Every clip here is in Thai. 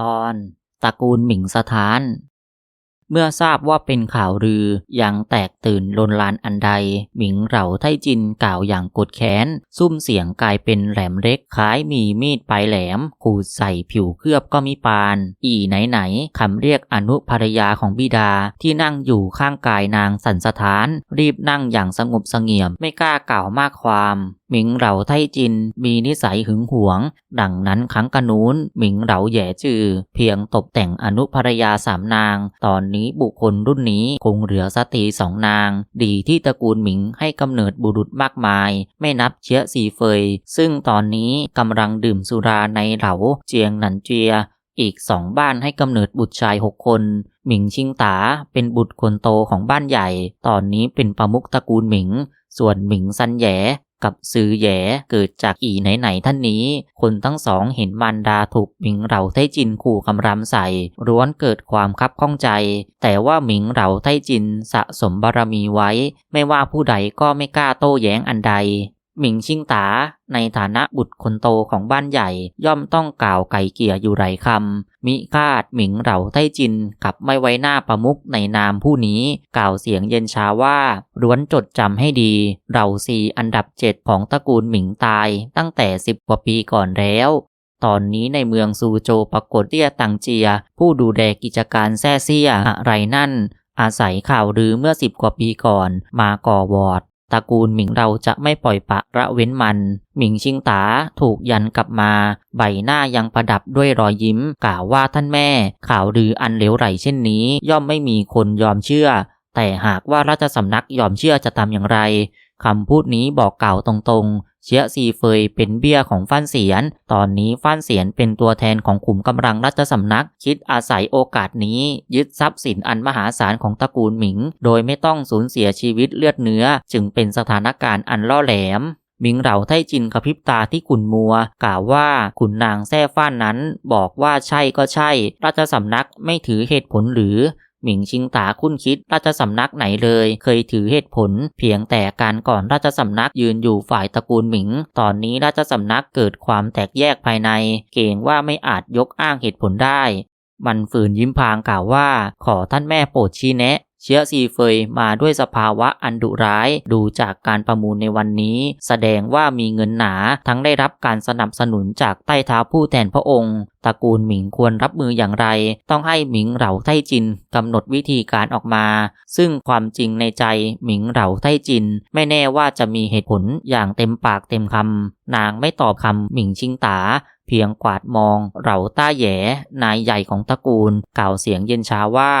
ตอนตระกูลหมิงสถาน เมื่อทราบว่าเป็นข่าวลือยังแตกตื่นลนลานอันใด หมิงเหล่าไทจินกล่าวอย่างกดแค้นซุ้มเสียงกลายเป็นแหลมเล็กคล้ายมีมีดปลายแหลมขูดใส่ผิวเคลือบก็มีปาน อีไหนไหนคำเรียกอนุภรรยาของบิดาที่นั่งอยู่ข้างกายนางสันสถาน รีบนั่งอย่างสงบเสงี่ยมไม่กล้ากล่าวมากความ หมิงเหลาไทจินมีนิสัยหึงหวง ดังนั้นครั้งกนูนหมิงเหลาแย่จือ เพียงตกแต่งอนุภรยาสามนาง ตอนนี้บุคคลรุ่นนี้คงเหลือสตรีสองนาง ดีที่ตระกูลหมิงให้กำเนิดบุรุษมากมาย ไม่นับเชื้อสีเฟย ซึ่งตอนนี้กำลังดื่มสุราในเหลาเจียงหนันเจีย อีกสองบ้านให้กำเนิดบุตรชายหกคนหมิงชิงตาเป็นบุตรคนโตของบ้านใหญ่ ตอนนี้เป็นประมุขตระกูลหมิง ส่วนหมิงซันแย กับซือแย่เกิดจากอีไหนๆท่านนี้ คนทั้งสองเห็นมารดาถูกหมิงเหล่าไทจินขู่คำรามใส่ร้วนเกิดความคับข้องใจ แต่ว่าหมิงเหล่าไทจินสะสมบารมีไว้ ไม่ว่าผู้ใดก็ไม่กล้าโต้แย้งอันใด หมิงชิงตาในฐานะบุตรคนโตของบ้านใหญ่ย่อมต้องกล่าวไก่เกี่ยอยู่ไรคำมิคาดหมิงเหล่าไต้จินกับไม่ไว้หน้าประมุขในนามผู้นี้กล่าวเสียงเย็นชาว่าร้วนจดจำให้ดีเราสีอันดับเจ็ดของตระกูลหมิงตายตั้งแต่สิบกว่าปีก่อนแล้วตอนนี้ในเมืองซูโจปรากฏเตี้ยตังเจีย ผู้ดูแลกิจการแซ่เซียอะไรนั่น อาศัยข่าวลือเมื่อสิบกว่าปีก่อน มาก่อวอด ตระกูลหมิงเราจะไม่ปล่อยปะระเว้นมัน หมิงชิงตาถูกยันกลับมา ใบหน้ายังประดับด้วยรอยยิ้ม กล่าวว่าท่านแม่ ข่าวลืออันเลวไหลเช่นนี้ ย่อมไม่มีคนยอมเชื่อ แต่หากว่าราชสำนักยอมเชื่อจะทำอย่างไรคำพูดนี้บอกกล่าวตรง เชียซีเฟยเป็นเบี้ยของฟ้านเสียน ตอนนี้ฟ้านเสียนเป็นตัวแทนของขุมกำลังรัชสำนัก คิดอาศัยโอกาสนี้ ยึดทรัพย์สินอันมหาศาลของตระกูลหมิง โดยไม่ต้องสูญเสียชีวิตเลือดเนื้อ จึงเป็นสถานการณ์อันล่อแหลมมิงเหล่าไทจินกระพริบตาที่ขุนมัว กล่าวว่าขุนนางแท้ฟ้านนั้น บอกว่าใช่ก็ใช่ ราชสำนักไม่ถือเหตุผลหรือ หมิงชิงตาคุ้นคิดราชสำนักไหนเลย เคยถือเหตุผล เพียงแต่การก่อนราชสำนักยืนอยู่ฝ่ายตระกูลหมิง ตอนนี้ราชสำนักเกิดความแตกแยกภายใน เกรงว่าไม่อาจยกอ้างเหตุผลได้ มันฝืนยิ้มพางกล่าวว่า ขอท่านแม่โปรดชี้แนะ เชื้อซีเฟยมาด้วยสภาวะอันดุร้าย ดูจากการประมูลในวันนี้ แสดงว่ามีเงินหนาทั้งได้รับการสนับสนุนจากใต้เท้าผู้แทนพระองค์ตระกูลหมิงควรรับมืออย่างไร ต้องให้หมิงเหล่าไต้จินกำหนดวิธีการออกมา ซึ่งความจริงในใจหมิงเหล่าไต้จิน ไม่แน่ว่าจะมีเหตุผลอย่างเต็มปากเต็มคำนางไม่ตอบคำหมิงชิงตา เพียงกวาดมองเหล่าต้าแย่นายใหญ่ของตระกูล กล่าวเสียงเย็นช้าว่า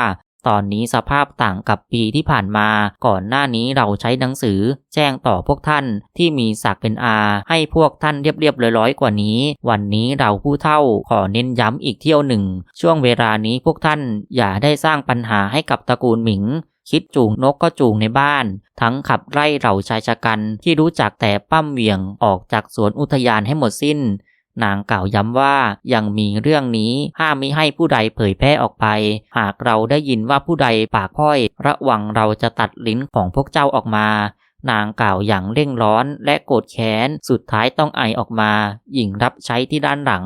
ตอนนี้สภาพต่างกับปีที่ผ่านมา ก่อนหน้านี้เราใช้หนังสือ แจ้งต่อพวกท่านที่มีศักดิ์เป็นอา ให้พวกท่านเรียบๆร้อยๆกว่านี้ วันนี้เราผู้เท่าขอเน้นย้ำอีกเที่ยวหนึ่ง ช่วงเวลานี้พวกท่านอย่าได้สร้างปัญหาให้กับตระกูลหมิงคิดจูงนกก็จูงในบ้าน ทั้งขับไล่เหล่าชายชะกันที่รู้จักแต่ปั้มเวียงออกจากสวนอุทยานให้หมดสิ้น นางกล่าวย้ำว่ายังมีเรื่องนี้ห้ามมิให้ผู้ใดเผยแพร่ออกไป หากเราได้ยินว่าผู้ใดปากพ้อย ระวังเราจะตัดลิ้นของพวกเจ้าออกมา นางกล่าวอย่างเร่งร้อนและโกรธแค้น สุดท้ายต้องไอออกมา หญิงรับใช้ที่ด้านหลัง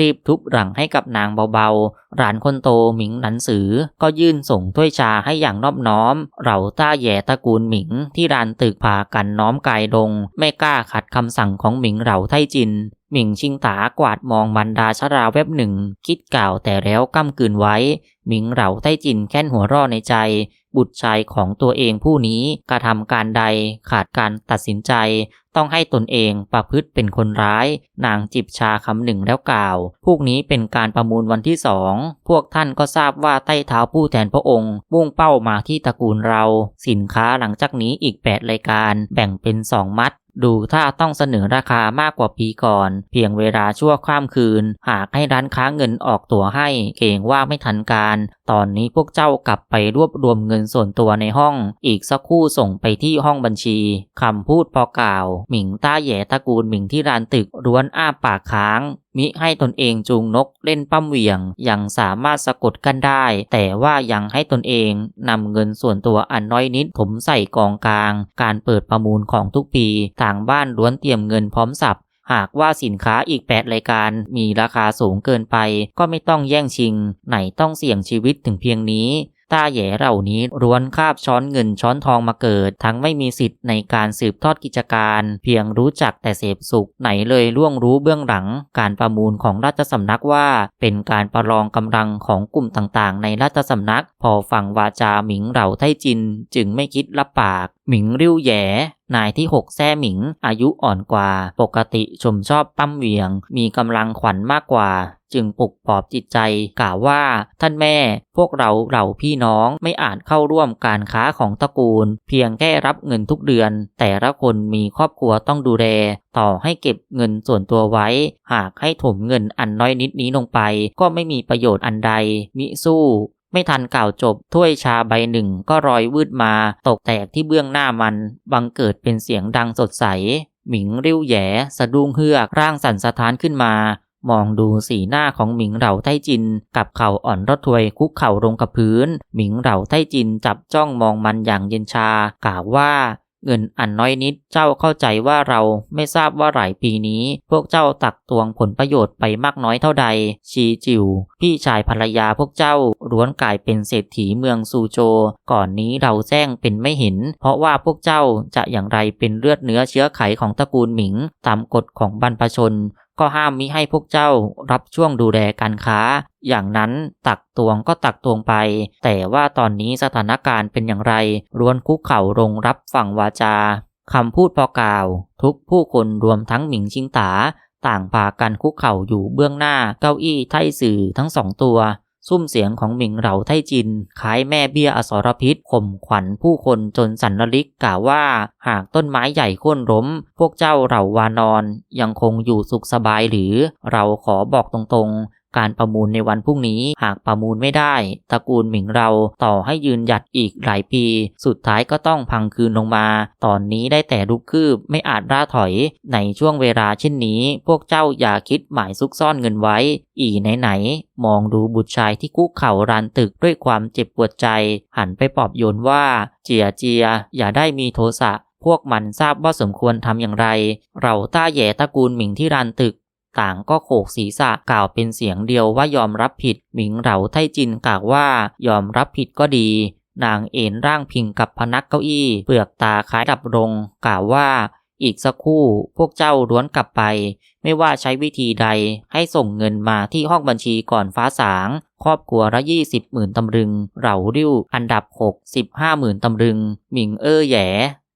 รีบทุบหลังให้กับนางเบาๆ หลานคนโตหมิงหนันสือ ก็ยื่นส่งถ้วยชาให้อย่างนอบน้อมเราต้าแย่ตระกูลหมิงที่รานตึกพากันน้อมกายลง ไม่กล้าขัดคำสั่งของหมิงเหล่าไทจิน หมิงชิงตากวาดมองมันดาชราแวบหนึ่ง คิดกล่าวแต่แล้วก้ำกืนไว้ หมิงเหล่าไต้จินแค่นหัวร่อในใจบุตรชายของตัวเองผู้นี้กระทำการใดขาดการตัดสินใจ ต้องให้ตนเองประพฤติเป็นคนร้าย นางจิบชาคำหนึ่งแล้วกล่าว พวกนี้เป็นการประมูลวันที่สอง พวกท่านก็ทราบว่าใต้เท้าผู้แทนพระองค์มุ่งเป้ามาที่ตระกูลเรา สินค้าหลังจากนี้อีกแปดรายการ แบ่งเป็นสองมัดดูถ้าต้องเสนอราคามากกว่าปีก่อน เพียงเวลาชั่วข้ามคืน หากให้ร้านค้าเงินออกตั๋วให้เกรงว่าไม่ทันการ ตอนนี้พวกเจ้ากลับไปรวบรวมเงินส่วนตัวในห้อง อีกสักครู่ส่งไปที่ห้องบัญชี คำพูดพอกล่าว หมิงต้าแย่ตระกูลหมิงที่ร้านตึกร้วนอ้าปากค้าง มิให้ตนเองจูงนกเล่นปั้มเหวี่ยง ยังสามารถสะกดกันได้ แต่ว่ายังให้ตนเองนำเงินส่วนตัวอันน้อยนิดถมใส่กองกลาง การเปิดประมูลของทุกปี ต่างบ้านล้วนเตรียมเงินพร้อมสับ หากว่าสินค้าอีก 8 รายการมีราคาสูงเกินไป ก็ไม่ต้องแย่งชิง ไหนต้องเสี่ยงชีวิตถึงเพียงนี้ ตาแย่เหล่านี้ร้วนคาบช้อนเงินช้อนทองมาเกิด ทั้งไม่มีสิทธิ์ในการสืบทอดกิจการ เพียงรู้จักแต่เสพสุขไหนเลยล่วงรู้เบื้องหลัง การประมูลของราชสำนักว่า เป็นการประลองกำลังของกลุ่มต่างๆ ในราชสำนัก พอฟังวาจาหมิงเหล่าไทจิน จึงไม่คิดรับปาก หมิงริ้วแย่นายที่หกแซ่หมิง อายุอ่อนกว่า ปกติชมชอบปั้มเหวียง มีกำลังขวัญมากกว่า จึงปลุกปลอบจิตใจกล่าวว่า ท่านแม่พวกเราเหล่าพี่น้องไม่อาจเข้าร่วมการค้าของตระกูล เพียงแค่รับเงินทุกเดือน แต่ละคนมีครอบครัวต้องดูแล ต่อให้เก็บเงินส่วนตัวไว้ หากให้ถมเงินอันน้อยนิดนี้ลงไป ก็ไม่มีประโยชน์อันใด มิสู้ไม่ทันกล่าวจบ ถ้วยชาใบหนึ่งก็รอยวืดมา ตกแตกที่เบื้องหน้ามัน บังเกิดเป็นเสียงดังสดใส หมิงริ้วแย่สะดุ้งเฮือกร่างสั่นสะท้านขึ้นมา มองดูสีหน้าของหมิงเหล่าไต้จิน กับเข่าอ่อนรถถวยคุกเข่าลงกับพื้น หมิงเหล่าไต้จินจับจ้องมองมันอย่างเย็นชากล่าวว่าเงินอันน้อยนิดเจ้าเข้าใจว่าเราไม่ทราบว่าหลายปีนี้ พวกเจ้าตักตวงผลประโยชน์ไปมากน้อยเท่าใด ชีจิว พี่ชายภรรยาพวกเจ้าล้วนกลายเป็นเศรษฐีเมืองซูโจ ก่อนนี้เราแจ้งเป็นไม่เห็น เพราะว่าพวกเจ้าจะอย่างไรเป็นเลือดเนื้อเชื้อไขของตระกูลหมิง ตามกฎของบรรพชน ก็ห้ามมิให้พวกเจ้ารับช่วงดูแลการค้า อย่างนั้นตักตวงก็ตักตวงไป แต่ว่าตอนนี้สถานการณ์เป็นอย่างไรล้วนคุกเข่าลงรับฝั่งวาจาคำพูดพอกล่าว ทุกผู้คนรวมทั้งหมิงชิงตา ต่างพากันคุกเข่าอยู่เบื้องหน้าเก้าอี้ไทสื่อทั้งสองตัว ซุ้มเสียงของหมิงเหล่าไทจินคล้ายแม่เบี้ยอสรพิษข่มขวัญผู้คนจนสันนลิกกล่าวว่า หากต้นไม้ใหญ่โค่นล้ม พวกเจ้าเหล่าวานอน ยังคงอยู่สุขสบายหรือ เราขอบอกตรง การประมูลในวันพรุ่งนี้หากประมูลไม่ได้ ตระกูลหมิงเราต่อให้ยืนหยัดอีกหลายปี สุดท้ายก็ต้องพังคืนลงมา ตอนนี้ได้แต่ลุกคืบไม่อาจร่าถอย ในช่วงเวลาเช่นนี้ พวกเจ้าอย่าคิดหมายซุกซ่อนเงินไว้ อีไหนๆมองดูบุตรชายที่คุกเข่ารานตึกด้วยความเจ็บปวดใจ หันไปปลอบโยนว่า เจียเจีย อย่าได้มีโทสะพวกมันทราบว่าสมควรทำอย่างไร เราต้าแย่ตระกูลหมิงที่รานตึก ต่างก็โขกศีรษะกล่าวเป็นเสียงเดียวว่ายอมรับผิด หมิงเหลาไทจินกล่าวว่ายอมรับผิดก็ดี นางเอ็นร่างพิงกับพนักเก้าอี้ เปลือกตาคล้ายดับรงกล่าวว่าอีกสักครู่พวกเจ้าล้วนกลับไป ไม่ว่าใช้วิธีใดให้ส่งเงินมาที่ห้องบัญชีก่อนฟ้าสาง ครอบครัวละยี่สิบหมื่นตำลึง เหล่าริ้วอันดับหกสิบห้าหมื่นตำลึง หมิงเอ้อแย่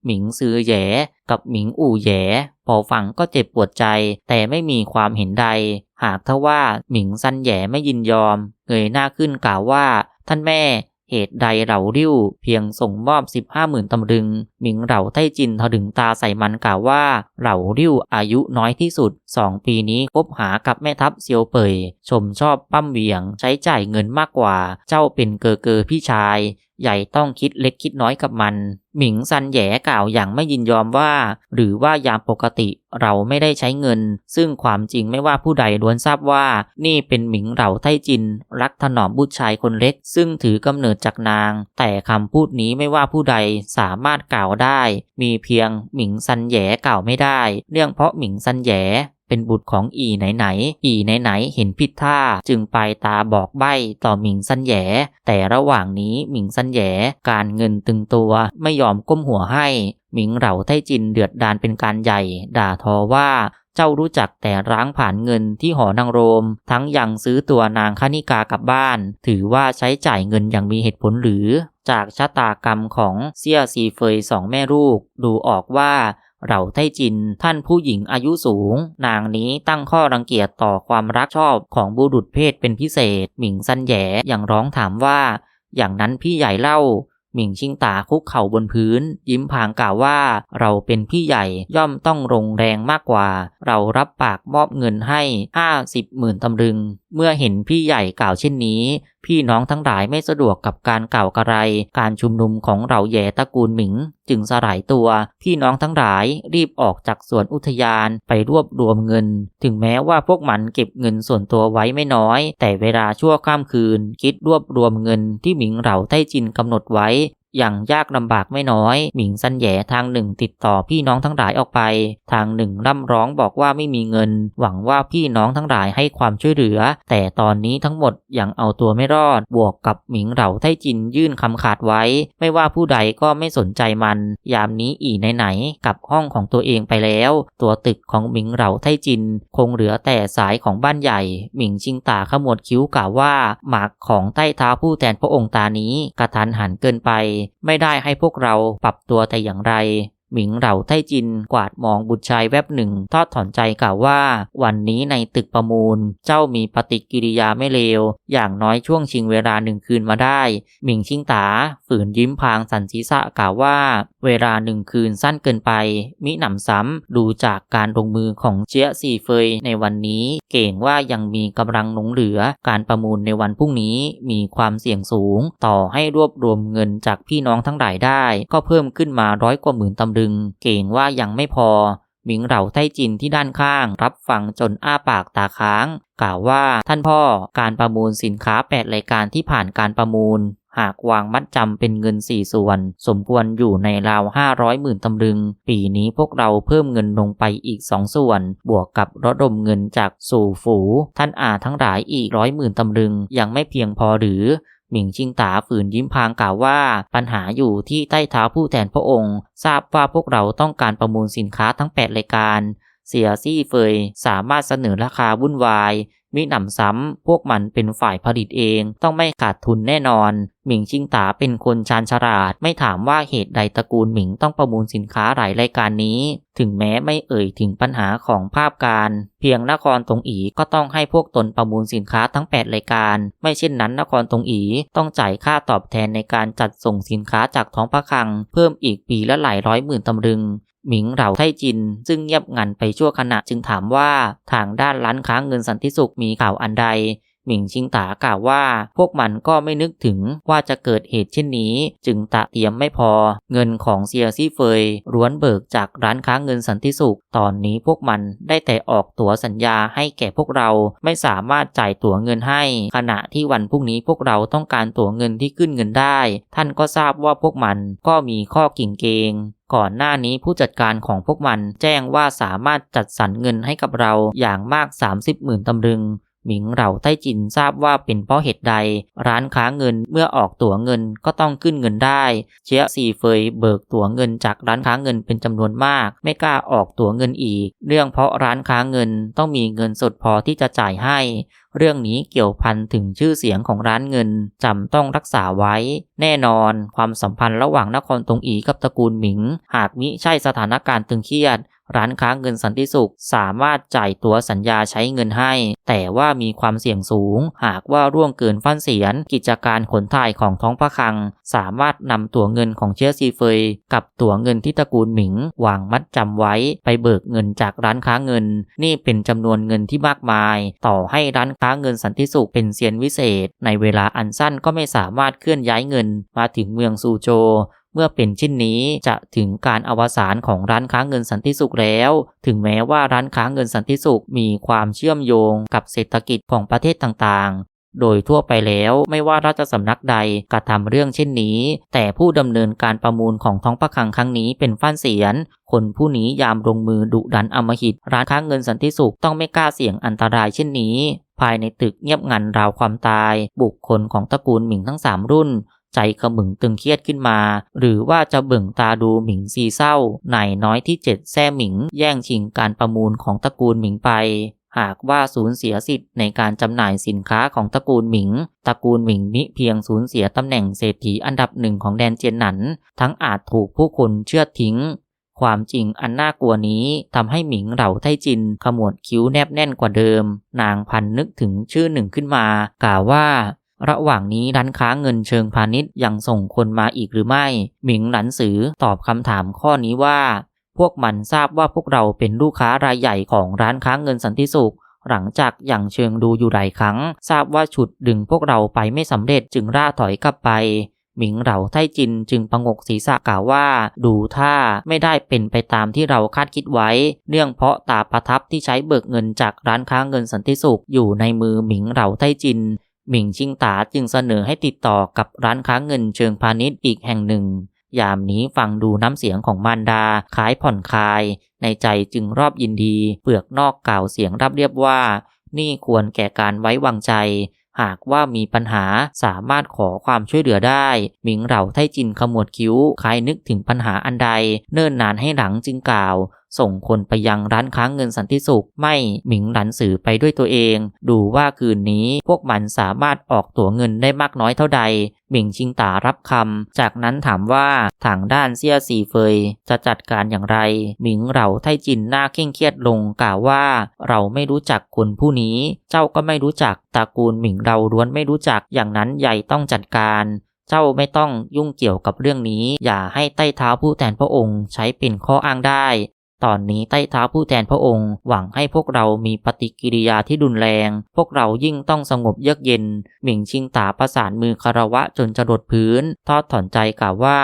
หมิงซือแย่ กับหมิงอู่แย่พอฟังก็เจ็บปวดใจ แต่ไม่มีความเห็นใด หากถ้าว่าหมิงซันแย่ไม่ยินยอม เงยหน้าขึ้นกล่าวว่า ท่านแม่เหตุใดเหล่าริ้ว เพียงส่งมอบสิบห้าหมื่นตำลึง หมิงเหล่าไต้จินทดึงตาใส่มันกล่าวว่าเหล่าริ้วอายุน้อยที่สุดสองปีนี้คบหากับแม่ทัพเซียวเปย ชมชอบปั้มเวียง ใช้จ่ายเงินมากกว่า เจ้าเป็นเกอเกอพี่ชาย ใหญ่ต้องคิดเล็กคิดน้อยกับมัน หมิงซันแย่กล่าวอย่างไม่ยินยอมว่า หรือว่ายามปกติเราไม่ได้ใช้เงิน ซึ่งความจริงไม่ว่าผู้ใดล้วนทราบว่า นี่เป็นหมิงเหล่าไทจิน รักถนอมบุตรชายคนเล็ก ซึ่งถือกำเนิดจากนาง แต่คำพูดนี้ไม่ว่าผู้ใดสามารถกล่าวได้ มีเพียงหมิงซันแย่กล่าวไม่ได้ เรื่องเพราะหมิงซันแย่ เป็นบุตรของอีไหนไหน อีไหนไหนเห็นผิดท่า จึงไปตาบอกใบ้ต่อหมิงซันแยแต่ระหว่างนี้หมิงซันแยการเงินตึงตัวไม่ยอมก้มหัวให้ หมิงเหล่าไทจินเดือดดานเป็นการใหญ่ ด่าทอว่าเจ้ารู้จักแต่ร้างผ่านเงินที่หอนางโรม ทั้งยังซื้อตัวนางคณิกากลับบ้าน ถือว่าใช้จ่ายเงินอย่างมีเหตุผลหรือ จากชะตากรรมของเซี่ยซีเฟยสองแม่ลูก ดูออกว่า เหล่าไทจิน ท่านผู้หญิงอายุสูง นางนี้ตั้งข้อรังเกียจต่อความรักชอบของบุรุษเพศเป็นพิเศษ หมิงซันแยอย่างร้องถามว่า อย่างนั้นพี่ใหญ่เล่า หมิงชิงตาคุกเข่าบนพื้น ยิ้มพางกล่าวว่า เราเป็นพี่ใหญ่ย่อมต้องรงแรงมากกว่า เรารับปากมอบเงินให้ห้าสิบหมื่นตำลึง เมื่อเห็นพี่ใหญ่กล่าวเช่นนี้ พี่น้องทั้งหลายไม่สะดวกกับการกล่าวกระไร การชุมนุมของเราแย่ตระกูลหมิง จึงสลายตัว พี่น้องทั้งหลายรีบออกจากสวนอุทยานไปรวบรวมเงิน ถึงแม้ว่าพวกมันเก็บเงินส่วนตัวไว้ไม่น้อย แต่เวลาชั่วข้ามคืน คิดรวบรวมเงินที่หมิงเหล่าไต้จินกำหนดไว้ อย่างยากลำบากไม่น้อย หมิงซันแย่ทางหนึ่งติดต่อพี่น้องทั้งหลายออกไป ทางหนึ่งร่ำร้องบอกว่าไม่มีเงิน หวังว่าพี่น้องทั้งหลายให้ความช่วยเหลือ แต่ตอนนี้ทั้งหมดยังเอาตัวไม่รอด บวกกับหมิงเหล่าไทจินยื่นคำขาดไว้ ไม่ว่าผู้ใดก็ไม่สนใจมัน ยามนี้อีไหนๆกับห้องของตัวเองไปแล้ว ตัวตึกของหมิงเหล่าไทจิน คงเหลือแต่สายของบ้านใหญ่ หมิงชิงตาขมวดคิ้วกล่าวว่าหมากของใต้เท้าผู้แทนพระองค์ตานี้กระทันหันเกินไปไม่ได้ให้พวกเราปรับตัวแต่อย่างไร หมิงเหล่าไต้จินกวาดมองบุตรชายแวบหนึ่งทอดถอนใจกล่าวว่า วันนี้ในตึกประมูล เจ้ามีปฏิกิริยาไม่เลว อย่างน้อยช่วงชิงเวลาหนึ่งคืนมาได้ หมิงชิงตา ฝืนยิ้มพางสันศีษะกล่าวว่า เวลาหนึ่งคืนสั้นเกินไป มิหนำซ้ำดูจากการลงมือของเจียซีเฟยในวันนี้ เก่งว่ายังมีกำลังหลงเหลือ การประมูลในวันพรุ่งนี้มีความเสี่ยงสูง ต่อให้รวบรวมเงินจากพี่น้องทั้งหลายได้ ก็เพิ่มขึ้นมาร้อยกว่าหมื่นตำลึงเก่งว่ายังไม่พอ หมิงเหล่าไต้จินที่ด้านข้าง รับฟังจนอ้าปากตาค้าง กล่าวว่าท่านพ่อการประมูลสินค้า 8 รายการที่ผ่านการประมูล หากวางมัดจำเป็นเงิน 4 ส่วน สมควรอยู่ในราว500หมื่นตำลึง ปีนี้พวกเราเพิ่มเงินลงไปอีก 2 ส่วน บวกกับระดมเงินจากสู่ฝู ท่านอาทั้งหลายอีกร้อยหมื่นตำลึง ยังไม่เพียงพอหรือ หมิงชิงตาฝืนยิ้มพางกล่าวว่า ปัญหาอยู่ที่ใต้เท้าผู้แทนพระองค์ ทราบว่าพวกเราต้องการประมูลสินค้าทั้ง 8 รายการ เสียซี่เฟยสามารถเสนอราคาวุ่นวาย มิหนำซ้ำพวกมันเป็นฝ่ายผลิตเองต้องไม่ขาดทุนแน่นอน หมิงชิงตาเป็นคนชาญฉลาด ไม่ถามว่าเหตุใดตระกูลหมิงต้องประมูลสินค้าหลายรายการนี้ ถึงแม้ไม่เอ่ยถึงปัญหาของภาพการ เพียงนครตรงอีก็ต้องให้พวกตนประมูลสินค้าทั้ง 8 รายการ ไม่เช่นนั้นนครตรงอีต้องจ่ายค่าตอบแทนในการจัดส่งสินค้าจากท้องพระคลัง เพิ่มอีกปีละหลายร้อยหมื่นตำลึง หมิงเหล่าไทจิน ซึ่งเงียบงันไปชั่วขณะจึงถามว่าทางด้านร้านค้าเงินสันติสุขมีข่าวอันใด หมิงชิงตากล่าวว่า พวกมันก็ไม่นึกถึงว่าจะเกิดเหตุเช่นนี้ จึงตะเตรียมไม่พอ เงินของเซียซี่เฟยร้วนเบิกจากร้านค้าเงินสันติสุข ตอนนี้พวกมันได้แต่ออกตั๋วสัญญาให้แก่พวกเราไม่สามารถจ่ายตั๋วเงินให้ ขณะที่วันพรุ่งนี้พวกเราต้องการตั๋วเงินที่ขึ้นเงินได้ ท่านก็ทราบว่าพวกมันก็มีข้อกิ่งเกง ก่อนหน้านี้ผู้จัดการของพวกมันแจ้งว่าสามารถจัดสรรเงินให้กับเราอย่างมาก 30หมื่นตำลึง หมิงเหล่าไต้จินทราบว่าเป็นเพราะเหตุใด ร้านค้าเงินเมื่อออกตั๋วเงินก็ต้องขึ้นเงินได้ เชียซีเฟยเบิกตั๋วเงินจากร้านค้าเงินเป็นจำนวนมาก ไม่กล้าออกตั๋วเงินอีก เรื่องเพราะร้านค้าเงินต้องมีเงินสดพอที่จะจ่ายให้ เรื่องนี้เกี่ยวพันถึงชื่อเสียงของร้านเงินจำต้องรักษาไว้ แน่นอน ความสัมพันธ์ระหว่างนครตงอีกับตระกูลหมิง หากมิใช่สถานการณ์ตึงเครียด ร้านค้าเงินสันติสุขสามารถจ่ายตั๋วสัญญาใช้เงินให้ แต่ว่ามีความเสี่ยงสูง หากว่าร่วงเกินฟันเสียน กิจการขนถ่ายของท้องพระคัง สามารถนำตั๋วเงินของเชียซีเฟย กับตั๋วเงินที่ตระกูลหมิงวางมัดจำไว้ไปเบิกเงินจากร้านค้าเงิน นี่เป็นจำนวนเงินที่มากมาย ต่อให้ร้านค้าเงินสันติสุขเป็นเซียนวิเศษ ในเวลาอันสั้นก็ไม่สามารถเคลื่อนย้ายเงินมาถึงเมืองซูโจ เมื่อเป็นเช่นนี้จะถึงการอวสานของร้านค้าเงินสันติสุขแล้ว ถึงแม้ว่าร้านค้าเงินสันติสุขมีความเชื่อมโยงกับเศรษฐกิจของประเทศต่างๆโดยทั่วไปแล้วไม่ว่าราชสำนักใดกระทำเรื่องเช่นนี้ แต่ผู้ดำเนินการประมูลของท้องประคังครั้งนี้เป็นฟ้านเสียน คนผู้นี้ยามลงมือดุดันอมหิต ร้านค้าเงินสันติสุขต้องไม่กล้าเสี่ยงอันตรายเช่นนี้ ภายในตึกเงียบงันราวความตาย บุคคลของตระกูลหมิงทั้งสามรุ่น ใจขมึงตึงเครียดขึ้นมา หรือว่าจะเบิ่งตาดูหมิงซีเศร้าไหนน้อยที่เจ็ดแซ่หมิงแย่งชิงการประมูลของตระกูลหมิงไป หากว่าสูญเสียสิทธิ์ในการจำหน่ายสินค้าของตระกูลหมิง ตระกูลหมิงมิเพียงสูญเสียตำแหน่งเศรษฐีอันดับหนึ่งของแดนเจียนหนัน ทั้งอาจถูกผู้คนเชื่อทิ้งความจริงอันน่ากลัวนี้ทำให้หมิงเหล่าไทจินขมวดคิ้วแนบแน่นกว่าเดิม นางพันนึกถึงชื่อหนึ่งขึ้นมากล่าวว่า ระหว่างนี้ร้านค้าเงินเชิงพาณิชย์ยังส่งคนมาอีกหรือไม่ หมิงหลันสือตอบคำถามข้อนี้ว่า พวกมันทราบว่าพวกเราเป็นลูกค้ารายใหญ่ของร้านค้าเงินสันติสุข หลังจากอย่างเชิงดูอยู่หลายครั้ง ทราบว่าฉุดดึงพวกเราไปไม่สำเร็จจึงร่าถอยกลับไปหมิงเหล่าไทจินจึงประงกศีรษะกล่าวว่า ดูท่าไม่ได้เป็นไปตามที่เราคาดคิดไว้ เนื่องเพราะตาประทับที่ใช้เบิกเงินจากร้านค้าเงินสันติสุขอยู่ในมือหมิงเหล่าไทจิน หมิงชิงตาจึงเสนอให้ติดต่อกับร้านค้าเงินเชิงพาณิชย์อีกแห่งหนึ่ง ยามนี้ฟังดูน้ำเสียงของมารดาคล้ายผ่อนคลาย ในใจจึงรอบยินดี เปลือกนอกกล่าวเสียงรับเรียบว่า นี่ควรแก่การไว้วางใจ หากว่ามีปัญหาสามารถขอความช่วยเหลือได้ หมิงเหล่าไทจินขมวดคิ้วคลายนึกถึงปัญหาอันใด เนิ่นนานให้หลังจึงกล่าว ส่งคนไปยังร้านค้างเงินสันติสุข ไม่หมิงหลันสื่อไปด้วยตัวเอง ดูว่าคืนนี้พวกมันสามารถออกตั๋วเงินได้มากน้อยเท่าใด หมิงชิงตารับคำ จากนั้นถามว่าทางด้านเซียซีเฟย จะจัดการอย่างไร หมิงเหล่าไทจินหน้าเคร่งเครียดลงกล่าวว่า เราไม่รู้จักคนผู้นี้ เจ้าก็ไม่รู้จักตระกูลหมิงเราล้วนไม่รู้จักอย่างนั้นใหญ่ต้องจัดการเจ้าไม่ต้องยุ่งเกี่ยวกับเรื่องนี้ อย่าให้ใต้เท้าผู้แทนพระองค์ใช้เป็นข้ออ้างได้ ตอนนี้ใต้เท้าผู้แทนพระองค์ หวังให้พวกเรามีปฏิกิริยาที่รุนแรง พวกเรายิ่งต้องสงบเยือกเย็น หมิงชิงตาประสานมือคารวะจนจะรดพื้น ทอดถอนใจกล่าวว่า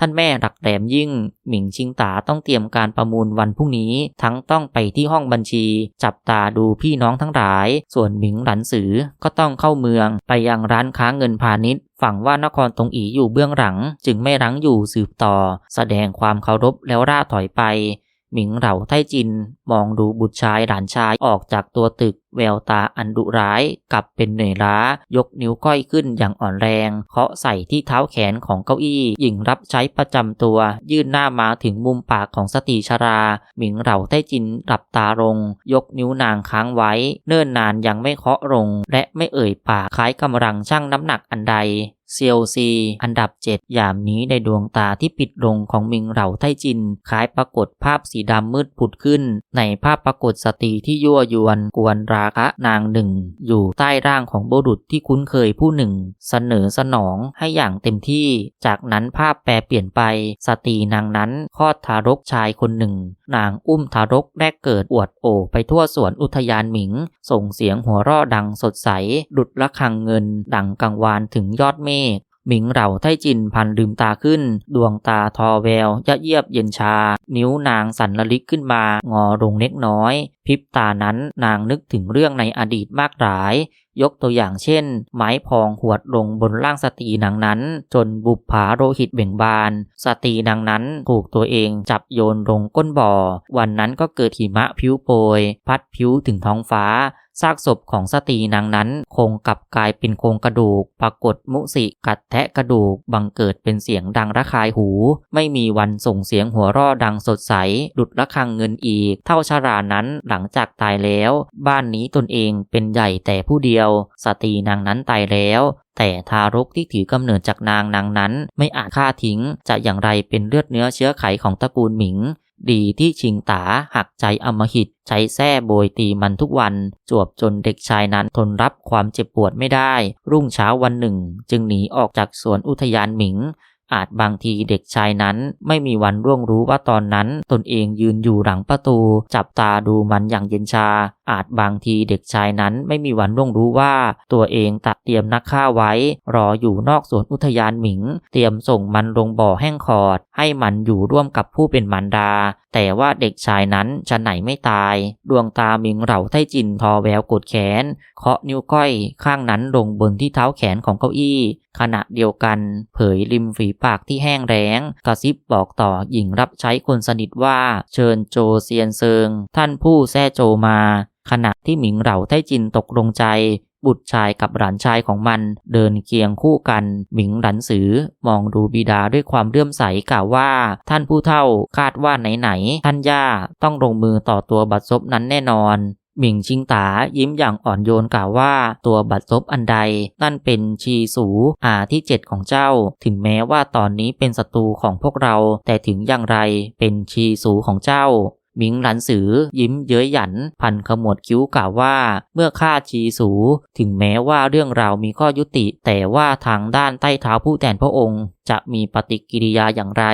ท่านแม่หลักแหลมยิ่ง หมิงชิงตาต้องเตรียมการประมูลวันพรุ่งนี้ ทั้งต้องไปที่ห้องบัญชี จับตาดูพี่น้องทั้งหลาย ส่วนหมิงหลันสือก็ต้องเข้าเมืองไปยังร้านค้าเงินพาณิชย์ฝั่งว่านครตรงอีอยู่เบื้องหลัง จึงไม่รั้งอยู่สืบต่อ แสดงความเคารพแล้วร่าถอยไป หมิงเหล่าไทจินมองดูบุตรชายหลานชายออกจากตัวตึก แววตาอันดุร้ายกลับเป็นเหนื่อยล้า ยกนิ้วก้อยขึ้นอย่างอ่อนแรง เคาะใส่ที่เท้าแขนของเก้าอี้หญิงรับใช้ประจำตัว ยื่นหน้ามาถึงมุมปากของสตีชรา หมิงเหล่าไทจินหลับตาลง ยกนิ้วนางค้างไว้ เนิ่นนานยังไม่เคาะลง และไม่เอ่ยปากคล้ายกำลังชั่งน้ำหนักอันใด เซียวซีอันดับ 7 ยามนี้ในดวงตาที่ปิดลงของมิงเหล่าไทจินคล้ายปรากฏภาพสีดำมืดผุดขึ้น ในภาพปรากฏสตรีที่ยั่วยวนกวนราคะนางหนึ่ง อยู่ใต้ร่างของบุรุษที่คุ้นเคยผู้หนึ่ง เสนอสนองให้อย่างเต็มที่ จากนั้นภาพแปรเปลี่ยนไป สตรีนางนั้นคลอดทารกชายคนหนึ่ง นางอุ้มทารกแรกเกิดอวดโอไปทั่วสวนอุทยานหมิง ส่งเสียงหัวเราะดังสดใสดุดระฆังเงิน ดังกังวานถึงยอดเมฆหมิงเหล่าไทจินพันลืมตาขึ้น ดวงตาทอแววยะเยียบเย็นชา นิ้วนางสันระลิกขึ้นมางอลงเล็กน้อย พิบตานั้นนางนึกถึงเรื่องในอดีตมากหลาย ยกตัวอย่างเช่น ไม้พองหวดลงบนร่างสตีนางนั้น จนบุปผาโรหิตเบ่งบาน สตีนางนั้นถูกตัวเองจับโยนลงก้นบ่อ วันนั้นก็เกิดหิมะผิวโปรยพัดผิวถึงท้องฟ้า ซากศพของสตรีนางนั้นคงกลับกลายเป็นโครงกระดูก ปรากฏมุสิกัดแทะกระดูก บังเกิดเป็นเสียงดังระคายหู ไม่มีวันส่งเสียงหัวราะดังสดใส ดุดระฆังเงินอีก เท่าชารานั้นหลังจากตายแล้ว บ้านนี้ตนเองเป็นใหญ่แต่ผู้เดียว สตรีนางนั้นตายแล้วแต่ทารกที่ถือกำเนิดจากนางนางนั้น ไม่อาจฆ่าทิ้ง จะอย่างไรเป็นเลือดเนื้อเชื้อไขของตระกูลหมิง ดีที่ชิงตาหักใจอมหิต ใช้แส้โบยตีมันทุกวัน จวบจนเด็กชายนั้นทนรับความเจ็บปวดไม่ได้ รุ่งเช้าวันหนึ่ง จึงหนีออกจากสวนอุทยานหมิง อาจบางทีเด็กชายนั้นไม่มีวันร่วงรู้ว่าตอนนั้นตนเองยืนอยู่หลังประตู จับตาดูมันอย่างเย็นชา อาจบางทีเด็กชายนั้นไม่มีวันร่วงรู้ว่า ตัวเองตัดเตรียมนักฆ่าไว้ รออยู่นอกสวนอุทยานหมิง เตรียมส่งมันลงบ่อแห้งขอด ให้มันอยู่ร่วมกับผู้เป็นมารดาแต่ว่าเด็กชายนั้นจะไหนไม่ตาย ดวงตามิงเหล่าไทจินทอแววกดแขน เคาะนิ้วก้อยข้างนั้นลงบนที่เท้าแขนของเก้าอี้ ขณะเดียวกัน เผยริมฝีปากที่แห้งแล้ง กระซิบบอกต่อหญิงรับใช้คนสนิทว่าเชิญโจเซียนเซิง ท่านผู้แซ่โจมา ขณะที่หมิงเหล่าไทจินตกลงใจ บุตรชายกับหลานชายของมันเดินเคียงคู่กัน หมิงหลันสือมองดูบิดาด้วยความเลื่อมใสกล่าวว่า ท่านผู้เฒ่าคาดว่าไหนๆท่านย่าต้องลงมือต่อตัวบัดซบนั้นแน่นอนหมิงชิงตายิ้มอย่างอ่อนโยนกล่าวว่าตัวบัตรซบอันใด นั่นเป็นชีสูอาที่เจ็ดของเจ้า ถึงแม้ว่าตอนนี้เป็นศัตรูของพวกเรา แต่ถึงอย่างไรเป็นชีสูของเจ้า หมิงหลันสือยิ้มเย้ยหยัน พันขมวดคิ้วกล่าวว่า เมื่อข้าชีสู ถึงแม้ว่าเรื่องราวมีข้อยุติ แต่ว่าทางด้านใต้เท้าผู้แทนพระองค์ จะมีปฏิกิริยาอย่างไร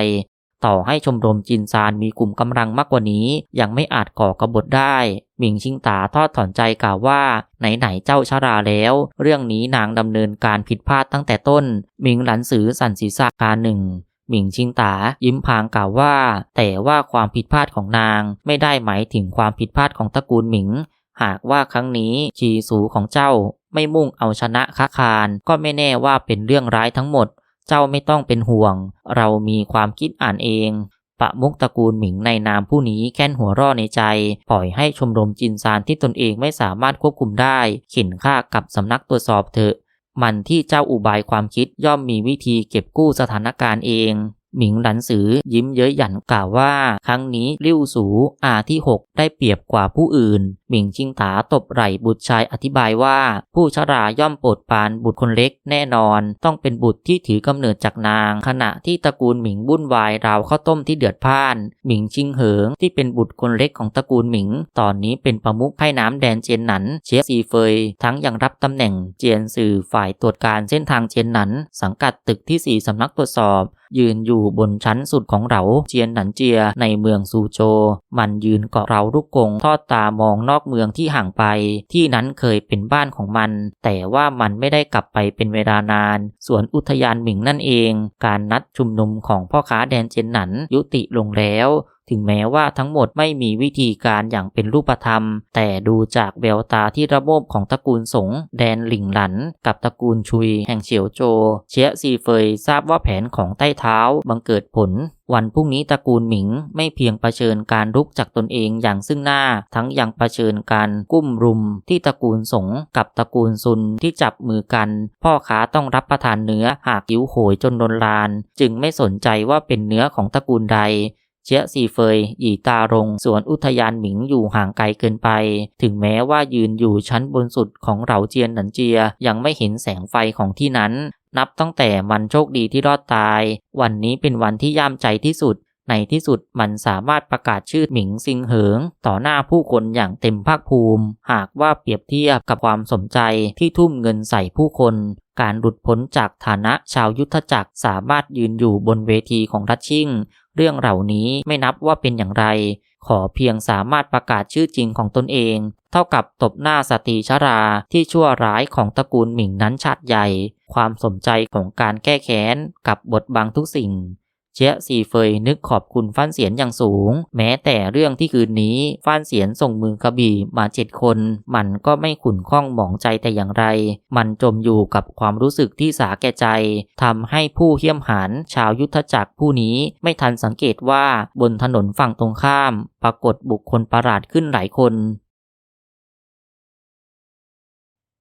ต่อให้ชมรมจินซานมีกลุ่มกำลังมากกว่านี้ ยังไม่อาจก่อกบฏได้หมิงชิงตาทอดถอนใจกล่าวว่า ไหนๆเจ้าชราแล้ว เรื่องนี้นางดำเนินการผิดพลาดตั้งแต่ต้นหมิงหลันสือสั่นศีรษะการหนึ่ง หมิงชิงตายิ้มพางกล่าวว่า แต่ว่าความผิดพลาดของนางไม่ได้หมายถึงความผิดพลาดของตระกูลหมิง หากว่าครั้งนี้ชีสูของเจ้า ไม่มุ่งเอาชนะค้าคาร ก็ไม่แน่ว่าเป็นเรื่องร้ายทั้งหมด เจ้าไม่ต้องเป็นห่วง เรามีความคิดอ่านเองปะมุกตระกูลหมิงในนามผู้นี้แค้นหัวร่อในใจ ปล่อยให้ชมรมจินซานที่ตนเองไม่สามารถควบคุมได้ ขินค่ากับสำนักตรวจสอบเถอะ มันที่เจ้าอุบายความคิดย่อมมีวิธีเก็บกู้สถานการณ์เอง หมิงหลันสือยิ้มเย้ยหยันกล่าวว่า ครั้งนี้ลิ่วสูอาที่ 6 ได้เปรียบกว่าผู้อื่น หมิงชิงถาตบไหล่บุตรชายอธิบายว่า ผู้ชราย่อมโปรดปานบุตรคนเล็กแน่นอน ต้องเป็นบุตรที่ถือกำเนิดจากนาง ขณะที่ตระกูลหมิงวุ่นวายราวข้าวต้มที่เดือดพ่าน หมิงชิงเหิงที่เป็นบุตรคนเล็กของตระกูลหมิง ตอนนี้เป็นประมุขให้น้ำแดนเจียนหนันเชียซีเฟย ทั้งยังรับตำแหน่งเจียนสื่อฝ่ายตรวจการเส้นทางเจียนหนันสังกัดตึกที่ 4สำนักตรวจสอบ ยืนอยู่บนชั้นสุดของเราเจียนหนันเจียในเมืองซูโจ มันยืนเกาะเราลูกกงทอดตามองนอกเมืองที่ห่างไป ที่นั้นเคยเป็นบ้านของมัน แต่ว่ามันไม่ได้กลับไปเป็นเวลานาน ส่วนอุทยานหมิงนั่นเอง การนัดชุมนุมของพ่อค้าแดนเจียนหนันยุติลงแล้ว ถึงแม้ว่าทั้งหมดไม่มีวิธีการอย่างเป็นรูปธรรม แต่ดูจากแววตาที่ระโมบของตระกูลสงแดนหลิงหลัน กับตระกูลชุยแห่งเฉียวโจ เชียซีเฟยทราบว่าแผนของใต้เท้าบังเกิดผลวันพรุ่งนี้ตระกูลหมิงไม่เพียงเผชิญการรุกจากตนเองอย่างซึ่งหน้า ทั้งยังเผชิญการกุ้มรุมที่ตระกูลสงกับตระกูลซุนที่จับมือกัน พ่อค้าต้องรับประทานเนื้อหากยิ้วโหยจนโดนลาน จึงไม่สนใจว่าเป็นเนื้อของตระกูลใด เชียซีเฟยหยีตารงสวนอุทยานหมิงอยู่ห่างไกลเกินไป ถึงแม้ว่ายืนอยู่ชั้นบนสุดของเหล่าเจียนหนันเจียยังไม่เห็นแสงไฟของที่นั้น นับตั้งแต่มันโชคดีที่รอดตาย วันนี้เป็นวันที่ย่ามใจที่สุด ในที่สุดมันสามารถประกาศชื่อหมิงซิงเหิง ต่อหน้าผู้คนอย่างเต็มภาคภูมิ หากว่าเปรียบเทียบกับความสนใจที่ทุ่มเงินใส่ผู้คนการหลุดพ้นจากฐานะชาวยุทธจักรสามารถยืนอยู่บนเวทีของรัชชิ่ง เรื่องเหล่านี้ไม่นับว่าเป็นอย่างไร ขอเพียงสามารถประกาศชื่อจริงของตนเอง เท่ากับตบหน้าสติชราที่ชั่วร้ายของตระกูลหมิงนั้นชาติใหญ่ ความสนใจของการแก้แค้นกับบทบังทุกสิ่ง เชียซีเฟยนึกขอบคุณฟ้านเสียนอย่างสูง แม้แต่เรื่องที่คืนนี้ฟ้านเสียนส่งมือกระบี่มาเจ็ดคน มันก็ไม่ขุนข้องหมองใจแต่อย่างไร มันจมอยู่กับความรู้สึกที่สาแก่ใจทำให้ผู้เขี่ยมหันชาวยุทธจักรผู้นี้ไม่ทันสังเกตว่าบนถนนฝั่งตรงข้าม ปรากฏบุคคลประหลาดขึ้นหลายคน